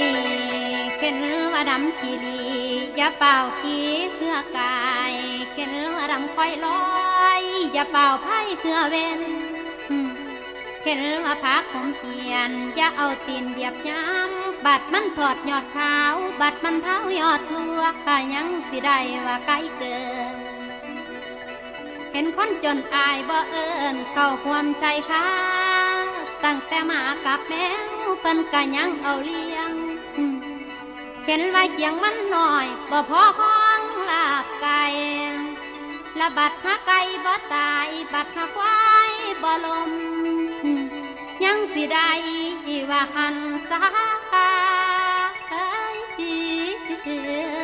นี้เข็นว่าดำขีรีอย่าเป่าขี้เพื่อกายเข็นว่าดำคอยลอยอย่าเป่าไพ่เพื่อเว้นเข็นว่าพักผมเพียนอย่าเอาตีนเหยียบย้ำบัดมันถอดยอดเท้าบัดมันเท้ายอดทัวข้ายังสิได้ว่าไกลเกินเห็นคนจนอายบ่เอิญเข้าความใจค้าตั้งแต่มากับแมวเพิ่นก็ยังเอาเลี้ยง เห็นว่าเจียงมันหน่อย บ่พอของลาบไก่ละบัดหาไก่บ่ตาย บัดหาควายบ่ลม ยังสิไดว่าหันสาย